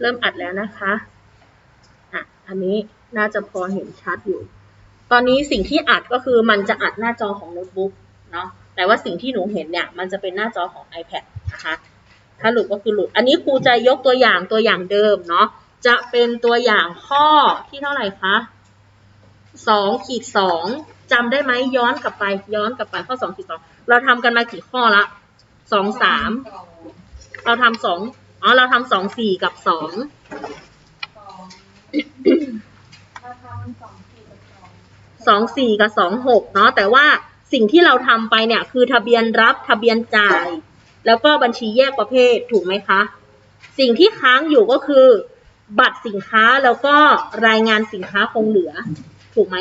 เริ่มอัดแล้วนะคะอะอันนี้น่าจะพอเห็นชัดอยู่ ตอนนี้สิ่งที่อัดก็คือมันจะอัดหน้าจอของโน้ตบุ๊กเนาะ แต่ว่าสิ่งที่หนูเห็นเนี่ยมันจะเป็นหน้าจอของ iPad นะคะ ถ้าหลุดก็คือหลุด อันนี้ครูจะยกตัวอย่างตัวอย่างเดิมเนาะ จะเป็นตัวอย่างข้อที่เท่าไหร่คะสองขีดสองจำได้ไหมย้อนกลับไปย้อนกลับไปข้อสองขีดสองเราทำกันมากี่ข้อละสองสามเราทำสอง อ๋อ เราทำสองสี่กับสองสองสี่กับสองสองสี่กับสองหกเนาะ แต่ว่าสิ่งที่เราทำไปเนี่ย คือทะเบียนรับทะเบียนจ่าย แล้วก็บัญชีแยกประเภทถูกไหมคะ สิ่งที่ค้างอยู่ก็คือ บัตรสินค้าแล้วก็รายงานสินค้าคงเหลือ ถูกไหม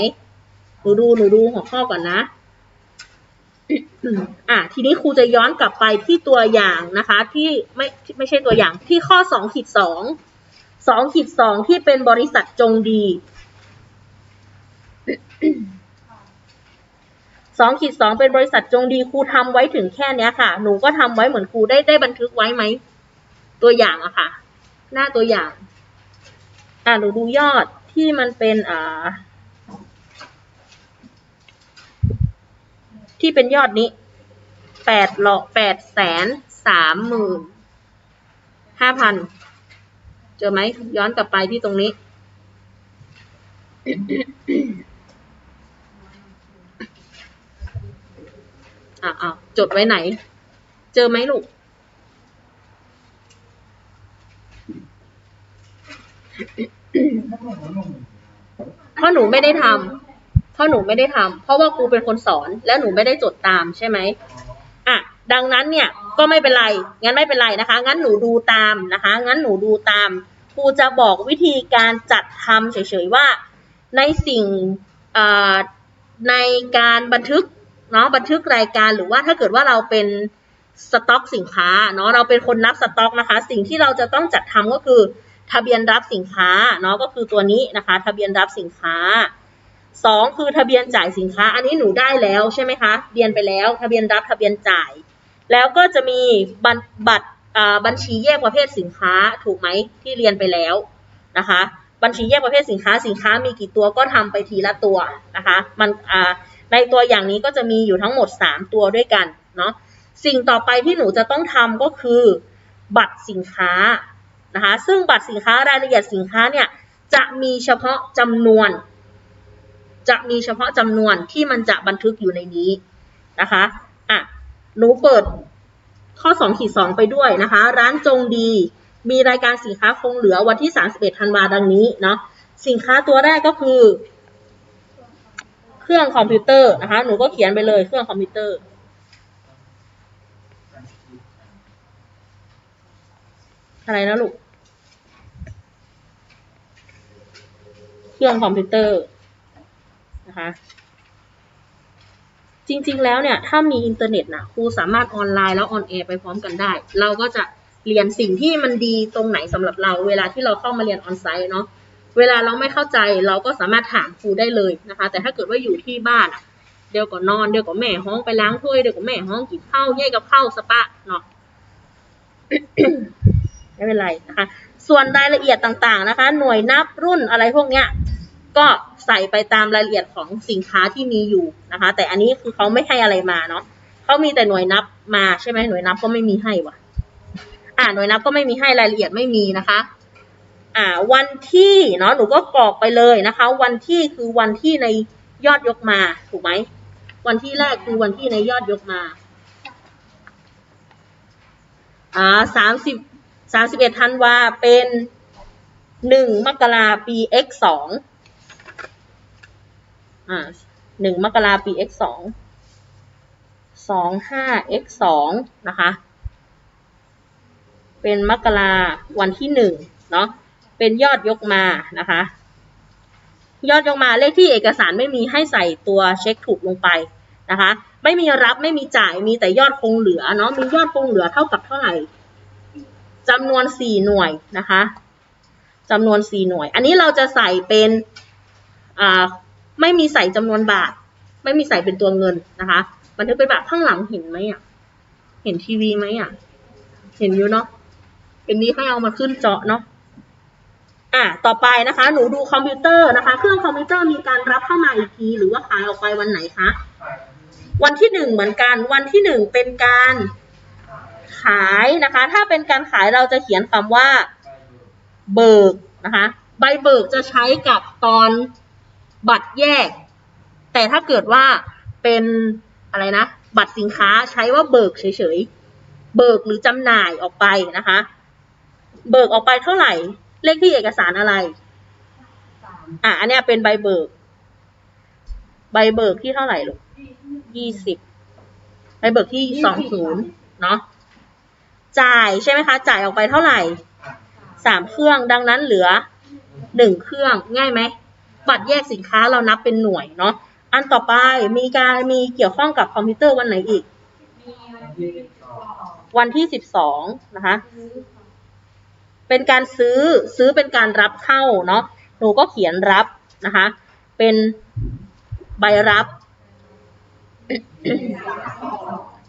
หนูดูหนูดูหัวข้อก่อนนะ อะทีนี้ครูจะย้อนกลับไปที่ตัวอย่างนะคะ ที่ไม่ไม่ใช่ตัวอย่างที่ข้อสองขีดสองสองขีดสองที่เป็นบริษัทจงดีสองขีดสองเป็นบริษัทจงดีครูทำไว้ถึงแค่เนี้ยค่ะ หนูก็ทำไว้เหมือนครูได้ได้บันทึกไว้ไหม ตัวอย่างอะค่ะ หน้าตัวอย่าง อ่าหนูดูยอดที่มันเป็นอ่า ที่เป็นยอดนี้แปดหลอกแปดแสนสามหมื่นห้าพันเจอไหมย้อนกลับไปที่ตรงนี้ อะอะจดไว้ไหน เจอไหมลูก เพราะหนูไม่ได้ทำ เพราะหนูไม่ได้ทำเพราะว่าครูเป็นคนสอน แล้วหนูไม่ได้จดตามใช่ไหมอะดังนั้นเนี่ยก็ไม่เป็นไร งั้นไม่เป็นไรนะคะ งั้นหนูดูตามนะคะ งั้นหนูดูตามครูจะบอกวิธีการจัดทำเฉยๆว่า ในสิ่งในการบันทึกเนาะบันทึกรายการหรือว่าถ้าเกิดว่าเราเป็นสต็อกสินค้าเนาะเราเป็นคนนับสต็อกนะคะ สิ่งที่เราจะต้องจัดทำก็คือ ทะเบียนรับสินค้าเนาะก็คือตัวนี้นะคะ ทะเบียนรับสินค้า สองคือทะเบียนจ่ายสินค้า อันนี้หนูได้แล้วใช่ไหมคะเรียนไปแล้ว ทะเบียนรับทะเบียนจ่าย แล้วก็จะมีบัตรบัตรบัญชีแยกประเภทสินค้าถูกไหมที่เรียนไปแล้วนะคะ บัญชีแยกประเภทสินค้าสินค้ามีกี่ตัวก็ทำไปทีละตัวนะคะ มันในตัวอย่างนี้ก็จะมีอยู่ทั้งหมด 3 ตัวด้วยกันเนาะสิ่งต่อไปที่หนูจะต้องทำก็คือ บัตรสินค้านะคะ ซึ่งบัตรสินค้ารายละเอียดสินค้าเนี่ยจะมีเฉพาะจำนวน จะมีเฉพาะจำนวนที่มันจะบันทึกอยู่ในนี้นะคะอะหนูเปิดข้อ2ขีด2ไปด้วยนะคะ ร้านจงดีมีรายการสินค้าคงเหลือวันที่ 31 ธันวาดังนี้เนาะสินค้าตัวแรกก็คือ เครื่องคอมพิวเตอร์นะคะ หนูก็เขียนไปเลยเครื่องคอมพิวเตอร์ อะไรนะลูก เครื่องคอมพิวเตอร์ นะคะ จริงๆแล้วเนี่ย ถ้ามีอินเทอร์เน็ตนะครูสามารถออนไลน์แล้วออนแอร์ไปพร้อมกันได้ เราก็จะเรียนสิ่งที่มันดีตรงไหนสำหรับเรา เวลาที่เราเข้ามาเรียนออนไซต์เนาะเวลาเราไม่เข้าใจเราก็สามารถถามครูได้เลยนะคะ แต่ถ้าเกิดว่าอยู่ที่บ้านเดี๋ยวก็นอนเดี๋ยวก็แม่ห้องไปล้างถ้วยเดี๋ยวก็แม่ห้องกินข้าวแย่กับข้าวสปะเนาะไม่เป็นไรนะคะ ส่วนรายละเอียดต่างๆนะคะ หน่วยนับรุ่นอะไรพวกเนี้ย ก็ใส่ไปตามรายละเอียดของสินค้าที่มีอยู่นะคะ แต่อันนี้คือเขาไม่ให้อะไรมาเนาะเขามีแต่หน่วยนับมาใช่ไหมหน่วยนับก็ไม่มีให้ว่ะ อ่าหน่วยนับก็ไม่มีให้รายละเอียดไม่มีนะคะ อ่า วันที่เนาะหนูก็กรอกไปเลยนะคะ วันที่คือวันที่ในยอดยกมาถูกไหมวันที่แรกคือวันที่ในยอดยกมาอ่าสามสิบสามสิบเอ็ดธันวาเป็นหนึ่งมกราปี x สอง อ่าหนึ่งมกราปี x สองสองห้า x สองนะคะ เป็นมกราวันที่หนึ่งเนาะ เป็นยอดยกมานะคะ ยอดยกมาเลขที่เอกสารไม่มีให้ใส่ตัวเช็คถูกลงไปนะคะ ไม่มีรับไม่มีจ่ายมีแต่ยอดคงเหลือเนาะ มียอดคงเหลือเท่ากับเท่าไหร่จำนวนสี่หน่วยนะคะจำนวนสี่หน่วย อันนี้เราจะใส่เป็นอ่า ไม่มีใส่จำนวนบาท ไม่มีใส่เป็นตัวเงินนะคะ บันทึกเป็นแบบข้างหลังเห็นไหมอะ เห็นทีวีไหมอะ เห็นอยู่เนาะเป็นนี้ให้เอามาขึ้นจอเนาะอะต่อไปนะคะ หนูดูคอมพิวเตอร์นะคะ เครื่องคอมพิวเตอร์มีการรับเข้ามาอีกที หรือว่าขายออกไปวันไหนคะ วันที่หนึ่งเหมือนกัน วันที่หนึ่งเป็นการขายนะคะ ถ้าเป็นการขายเราจะเขียนคำว่า เบิกนะคะ ใบเบิกจะใช้กับตอน บัตรแยก แต่ถ้าเกิดว่าเป็นอะไรนะ บัตรสินค้าใช้ว่าเบิกเฉยๆ เบิกหรือจำหน่ายออกไปนะคะ เบิกออกไปเท่าไหร่ เลขที่เอกสารอะไร อะ อันนี้เป็นใบเบิก ใบเบิกที่เท่าไหร่ลูกยี่สิบใบเบิกที่สองศูนย์เนาะ จ่ายใช่ไหมคะ จ่ายออกไปเท่าไหร่สามเครื่อง ดังนั้นเหลือหนึ่งเครื่อง ง่ายไหม บัตรแยกสินค้าเรานับเป็นหน่วยเนาะอันต่อไปมีการมีเกี่ยวข้องกับคอมพิวเตอร์วันไหนอีก วันที่สิบสองนะคะเป็นการซื้อซื้อเป็นการรับเข้าเนาะหนูก็เขียนรับนะคะ เป็นใบรับ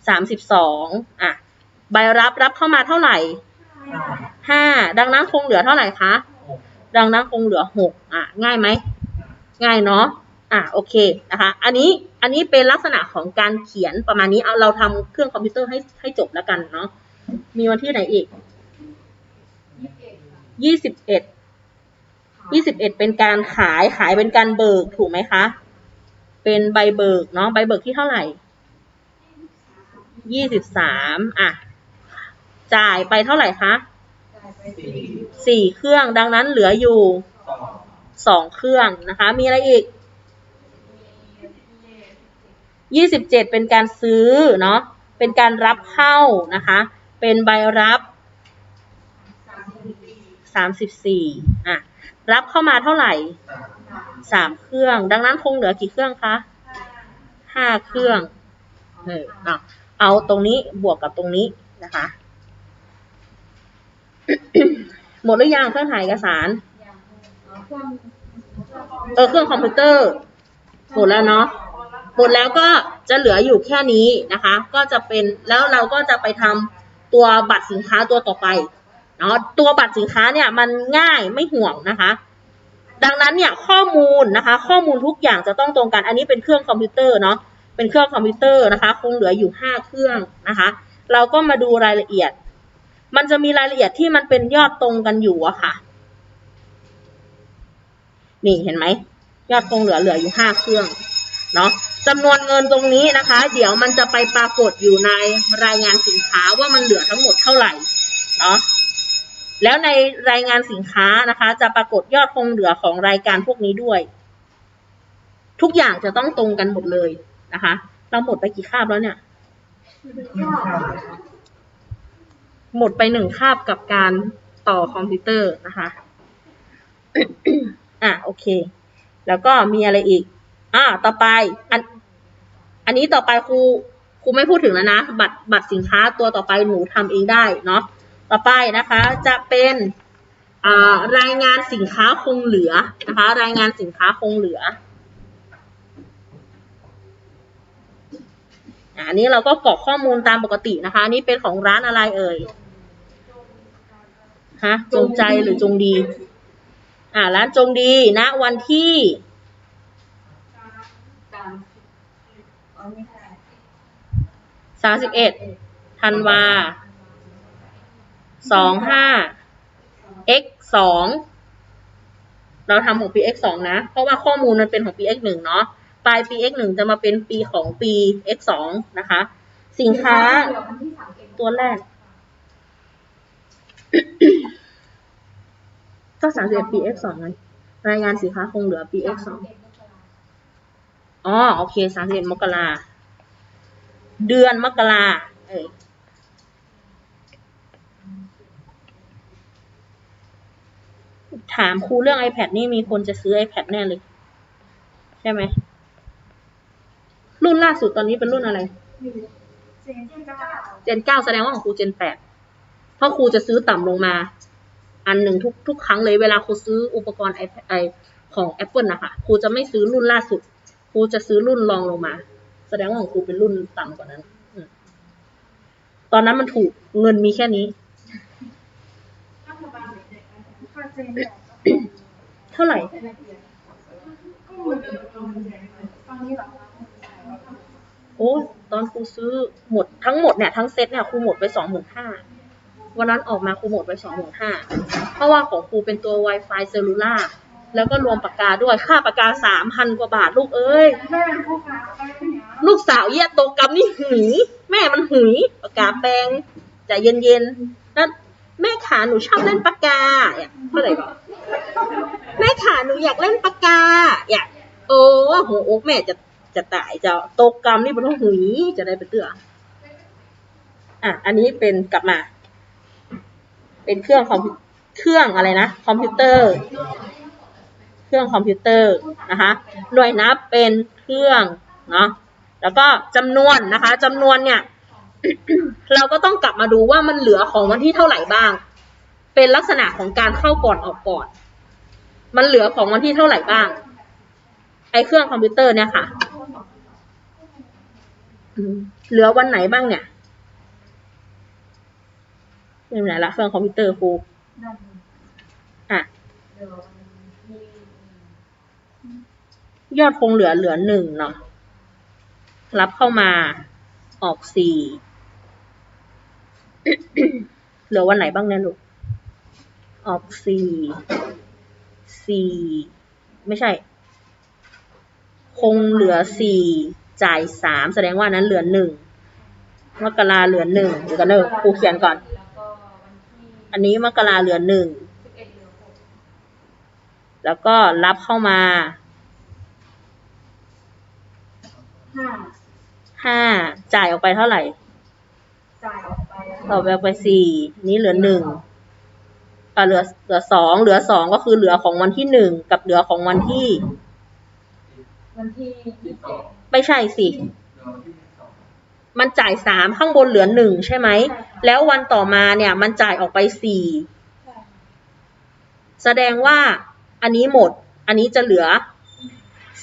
สามสิบสองอะใบรับรับเข้ามาเท่าไหร่ห้าดังนั้นคงเหลือเท่าไหร่คะดังนั้นคงเหลือหกอะ ง่ายไหม ง่ายเนาะอะโอเคนะคะอันนี้อันนี้เป็นลักษณะของการเขียนประมาณนี้เอาเราทำเครื่องคอมพิวเตอร์ให้ให้จบแล้วกันเนาะมีวันที่ไหนอีกยี่สิบเอ็ดยี่สิบเอ็ดเป็นการขายขายเป็นการเบิกถูกไหมคะ เป็นใบเบิกเนาะใบเบิกที่เท่าไหร่ยี่สิบสามอะจ่ายไปเท่าไหร่คะจ่ายไปสี่เครื่องดังนั้นเหลืออยู่ สองเครื่องนะคะ มีอะไรอีกยี่สิบเจ็ดเป็นการซื้อเนาะ เป็นการรับเข้านะคะ เป็นใบรับสามสิบสี่อะ รับเข้ามาเท่าไหร่สามเครื่อง ดังนั้นคงเหลือกี่เครื่องคะห้าเครื่องเออเอาตรงนี้บวกกับตรงนี้นะคะ หมดหรือยังเครื่องถ่ายเอกสาร เออเครื่องคอมพิวเตอร์หมดแล้วเนาะหมดแล้วก็จะเหลืออยู่แค่นี้นะคะ ก็จะเป็นแล้วเราก็จะไปทำตัวบัตรสินค้าตัวต่อไปเนาะตัวบัตรสินค้าเนี่ยมันง่ายไม่ห่วงนะคะ ดังนั้นเนี่ยข้อมูลนะคะ ข้อมูลทุกอย่างจะต้องตรงกันอันนี้เป็นเครื่องคอมพิวเตอร์เนาะเป็นเครื่องคอมพิวเตอร์นะคะคงเหลืออยู่ห้าเครื่องนะคะ เราก็มาดูรายละเอียด มันจะมีรายละเอียดที่มันเป็นยอดตรงกันอยู่อะค่ะ นี่เห็นไหมยอดคงเหลือเหลืออยู่ห้าเครื่องเนาะจำนวนเงินตรงนี้นะคะ เดี๋ยวมันจะไปปรากฏอยู่ในรายงานสินค้าว่ามันเหลือทั้งหมดเท่าไหร่เนาะแล้วในรายงานสินค้านะคะ จะปรากฏยอดคงเหลือของรายการพวกนี้ด้วย ทุกอย่างจะต้องตรงกันหมดเลยนะคะ เราหมดไปกี่คาบแล้วเนี่ย หมดไปหนึ่งคาบกับการต่อคอมพิวเตอร์นะคะ อะโอเค แล้วก็มีอะไรอีก อ่าต่อไปอันอันนี้ต่อไปครูครูไม่พูดถึงแล้วนะ บัตรบัตรสินค้าตัวต่อไปหนูทำเองได้เนาะต่อไปนะคะจะเป็นอ่ารายงานสินค้าคงเหลือนะคะ รายงานสินค้าคงเหลืออันนี้เราก็กรอกข้อมูลตามปกตินะคะนนี้เป็นของร้านอะไรเอ่ยฮะจงใจหรือจงดี อ่าร้านจงดีนะวันที่สามอ๋อไม่ใช่สามสิบเอ็ดธันวาสองห้า x สองเราทำของปี x สองนะ เพราะว่าข้อมูลมันเป็นของปี x หนึ่งเนาะปลายปี x หนึ่งจะมาเป็นปีของปี x สองนะคะ สินค้าตัวแรก ก็สามสิบเอ็ดปี x สองไงรายงานสินค้าคงเหลือปี x สองอ๋อโอเคสามสิบเอ็ดมกราเดือนมกราเอ้ยถามครูเรื่อง iPad นี่มีคนจะซื้อ iPad แน่เลย ใช่ไหม รุ่นล่าสุดตอนนี้เป็นรุ่นอะไร เจนเก้าเจนเก้าแสดงว่าของครูเจนแปดเพราะครูจะซื้อต่ำลงมา อันหนึ่งทุกทุกครั้งเลยเวลาครูซื้ออุปกรณ์ไอไอของ Apple นะคะครูจะไม่ซื้อรุ่นล่าสุดครูจะซื้อรุ่นรองลงมา แสดงว่าของครูเป็นรุ่นต่ำกว่านั้นตอนนั้นมันถูกเงินมีแค่นี้เท่าไหร่โอ้ตอนครูซื้อหมดทั้งหมดเนี่ยทั้งเซ็ตเนี่ยครูหมดไปสองหมื่นห้า วันนั้นออกมาครูหมดไปสองหมื่นห้าเพราะว่าของครูเป็นตัว Wi-Fi เซลลูล่าแล้วก็รวมปากกาด้วยค่าปากกาสามพันกว่าบาทลูกเอ้ยแม่ผู้ค้าไปเนี่ยลูกสาวเยี่ยโตกรรมนี่หืยแม่มันหืยปากกาแปลงใจะเย็นๆแล้วแม่ขาหนูชอบเล่นปากกาเนี่ยเท่าไหร่ก่อนแม่ขาหนูอยากเล่นปากกาอยากโอ้โหัวอกแม่จะจะตายจะโตกรรมนี่เป็นต้องหืยจะได้ไปเตืออะ อันนี้เป็นกลับมา เป็นเครื่องคอมพิวเครื่องอะไรนะ คอมพิวเตอร์ เครื่องคอมพิวเตอร์นะคะหน่วยนับเป็นเครื่องเนาะแล้วก็จำนวนนะคะจำนวนเนี่ย เราก็ต้องกลับมาดูว่ามันเหลือของวันที่เท่าไหร่บ้าง เป็นลักษณะของการเข้าก่อนออกก่อน มันเหลือของวันที่เท่าไหร่บ้าง ไอเครื่องคอมพิวเตอร์เนี่ยค่ะ เหลือวันไหนบ้างเนี่ย เป็นไหนละเครื่องคอมพิวเตอร์ครูนั่นอะเดี๋ยววันที่ยอดคงเหลือเหลือหนึ่งเนาะรับเข้ามาออกสี่เหลือวันไหนบ้างเนี่ยลูกออกสี่สี่ไม่ใช่ คงเหลือสี่จ่ายสามแสดงว่านั้นเหลือหนึ่งมกราเหลือหนึ่งเดี๋ยวกันเนอะครูเขียนก่อนแล้วก็วันที่ อันนี้มกราเหลือหนึ่งสิบเอ็ดเหลือหกแล้วก็รับเข้ามาห้าห้าจ่ายออกไปเท่าไหร่ จ่ายออกไปต่อไปไปสี่นี้เหลือหนึ่งอะเหลือเหลือสองเหลือสองก็คือเหลือของวันที่หนึ่งกับเหลือของวันที่ วันที่ยี่สิบเอ็ดไม่ใช่สิ มันจ่ายสามข้างบนเหลือหนึ่งใช่ไหม แล้ววันต่อมาเนี่ยมันจ่ายออกไปสี่ใช่แสดงว่าอันนี้หมด อันนี้จะเหลือ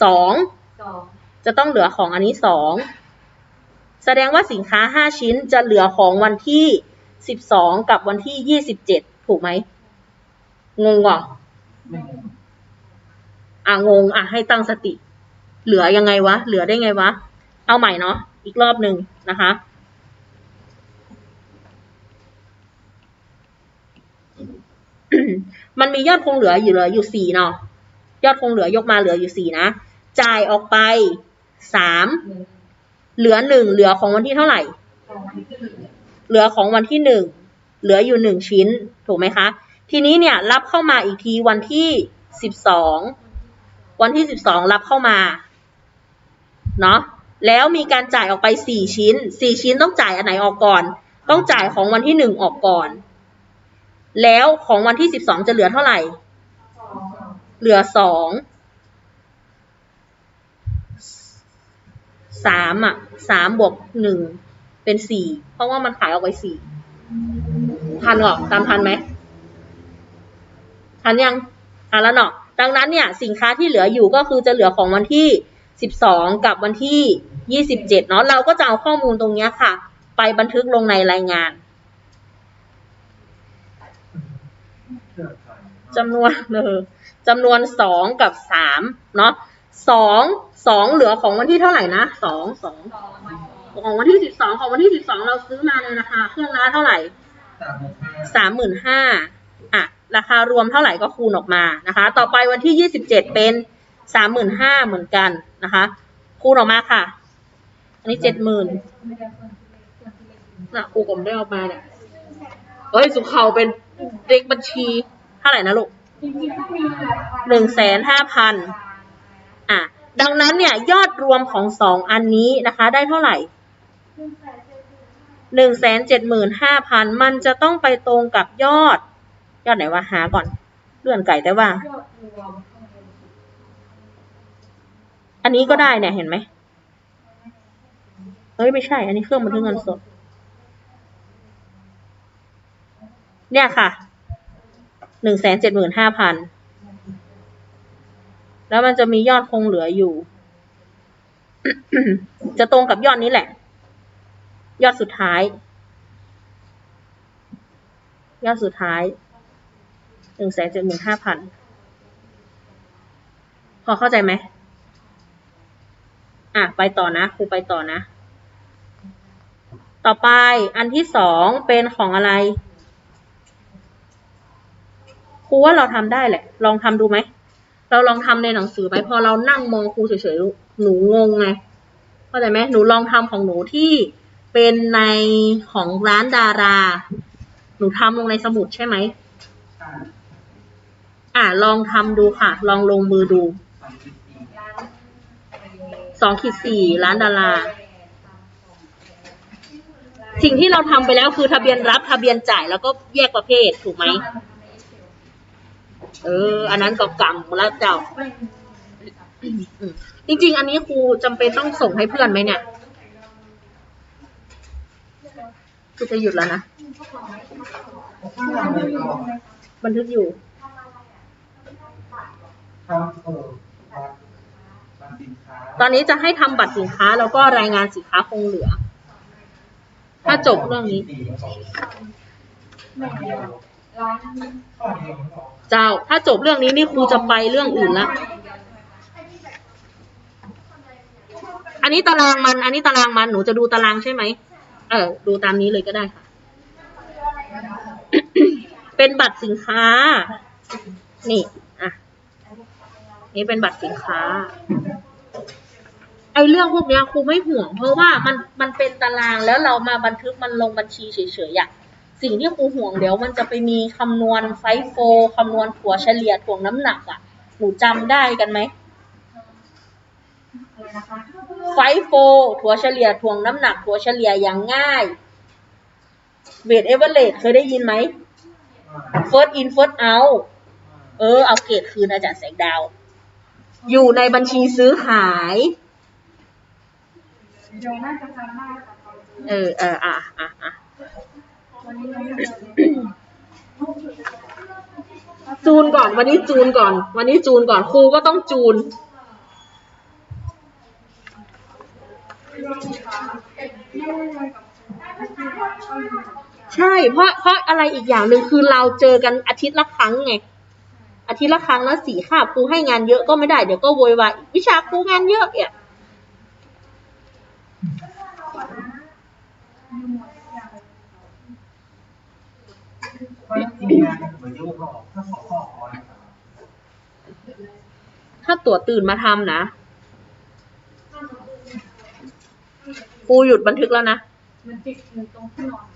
สองสองจะต้องเหลือของอันนี้สองแสดงว่าสินค้าห้าชิ้นจะเหลือของวันที่สิบสองกับวันที่ยี่สิบเจ็ดถูกไหมงงก่อนอะงงอะให้ตั้งสติ เหลือยังไงวะ เหลือได้ไงวะ เอาใหม่เนาะอีกรอบหนึ่งนะคะ มันมียอดคงเหลืออยู่เหลืออยู่สี่เนาะยอดคงเหลือยกมาเหลืออยู่สี่นะ จ่ายออกไปสามหนึ่งเหลือหนึ่งเหลือของวันที่เท่าไหร่สองวันที่หนึ่งเหลือของวันที่หนึ่งเหลืออยู่หนึ่งชิ้นถูกไหมคะ ทีนี้เนี่ยรับเข้ามาอีกทีวันที่สิบสองวันที่สิบสองรับเข้ามาเนาะแล้วมีการจ่ายออกไปสี่ชิ้นสี่ชิ้นต้องจ่ายอันไหนออกก่อน ต้องจ่ายของวันที่หนึ่งออกก่อน แล้วของวันที่สิบสองจะเหลือเท่าไหร่ เหลือสองสามอะสามบวกหนึ่งเป็นสี่เพราะว่ามันขายออกไปสี่ทันหรอตามทันไหมทันยังทันแล้วเนาะดังนั้นเนี่ยสินค้าที่เหลืออยู่ก็คือจะเหลือของวันที่สิบสองกับวันที่ยี่สิบเจ็ดเนาะเราก็จะเอาข้อมูลตรงเนี้ยค่ะ ไปบันทึกลงในรายงาน จำนวนเออจำนวนสองกับสามเนาะสองสองเหลือของวันที่เท่าไหร่นะสองสองสองวันที่ของวันที่สิบสองของวันที่สิบสองเราซื้อมาในราคาเครื่องละเท่าไหร่สามหมื่นห้าอะราคารวมเท่าไหร่ก็คูณออกมานะคะ ต่อไปวันที่ยี่สิบเจ็ดเป็นสามหมื่นห้าเหมือนกันนะคะ คูณออกมาค่ะ อันนี้เจ็ดหมื่นไม่ได้คนที่เล็กคนที่เล็กนะครูผมได้ออกมาเนี่ยเฮ้ยสุขเขาเป็นเด็กบัญชีเท่าไหร่นะลูกหนึ่งแสนห้าพันอะ ดังนั้นเนี่ยยอดรวมของสองอันนี้นะคะ ได้เท่าไหร่หนึ่งแสนเจ็ดหมื่นห้าพันมันจะต้องไปตรงกับยอด ยอดไหนวะหาก่อน เลื่อนไก่แต่ว่า อันนี้ก็ได้เนี่ยเห็นไหมเฮ้ยไม่ใช่ อันนี้เครื่องบันทึกเงินสด เนี่ยค่ะ หนึ่งแสนเจ็ดหมื่นห้าพันแล้วมันจะมียอดคงเหลืออยู่ จะตรงกับยอดนี้แหละ ยอดสุดท้าย ยอดสุดท้ายหนึ่งแสนเจ็ดหมื่นห้าพันพอเข้าใจไหมอะ ไปต่อนะ ครูไปต่อนะ ต่อไปอันที่สองเป็นของอะไร รูว่าเราทำได้แหละ ลองทำดูไหม เราลองทำในหนังสือไหมพอเรานั่งมองครูเฉยๆ หนูงงไง เข้าใจไหมหนูลองทำของหนูที่เป็นในของร้านดารา หนูทำลงในสมุดใช่ไหมใช่อะลองทำดูค่ะ ลองลงมือดูสองจุดสี่สองขีดสี่ร้านดารา สิ่งที่เราทำไปแล้วคือทะเบียนรับทะเบียนจ่ายแล้วก็แยกประเภทถูกไหม เออ อันนั้นก็กรรมแล้วเจ้า จริง ๆ อันนี้ครูจำเป็นต้องส่งให้เพื่อนไหมเนี่ยครูจะหยุดแล้วนะ บันทึกอยู่ ตอนนี้จะให้ทำบัตรสินค้า แล้วก็รายงานสินค้าคงเหลือ ถ้าจบเรื่องนี้ ไม่เออก เจ้า ถ้าจบเรื่องนี้นี่ครูจะไปเรื่องอื่นละ อันนี้ตารางมัน อันนี้ตารางมัน หนูจะดูตารางใช่ไหม เออ ดูตามนี้เลยก็ได้ค่ะ เป็นบัตรสินค้า นี่ อะ นี่เป็นบัตรสินค้า ไอเรื่องพวกนี้ครูไม่ห่วง เพราะว่ามัน มันเป็นตารางแล้วเรามาบันทึกมันลงบัญชีเฉยๆอะ สิ่งที่ครูห่วงเดี๋ยวมันจะไปมีคำนวณไฟโฟคำนวณถั่วเฉลี่ยถ่วงน้ำหนักอะหนูจำได้กันไหมอะไรนะคะไฟโฟถั่วเฉลี่ยถ่วงน้ำหนักถั่วเฉลี่ยอย่างง่ายเวทเอเวอเรเคยได้ยินไหม first in first out เออ เอาเกรดคืนอาจารย์แสงดาว อยู่ในบัญชีซื้อขายเดี๋ยวน่าจะจำได้ค่ะตอนนี้เออเอออะอะอะวันนี้ยังไม่เจูนก่อน วันนี้จูนก่อน วันนี้จูนก่อนครูก็ต้องจูน ใช่เพราะเพราะอะไรอีกอย่างหนึ่งคือเราเจอกันอาทิตย์ละครั้งไงอาทิตย์ละครั้งแล้วสี่คาบครูให้งานเยอะก็ไม่ได้เดี๋ยวก็โวยวายวิชาครูงานเยอะเนี่ย เพราะจริงๆงานเหมือนเยอะก็ออกถ้าสองข้อพอนะครับ ถ้าตัวตื่นมาทำนะครูหยุดบันทึกแล้วนะ มันติดอยู่ตรงที่นอน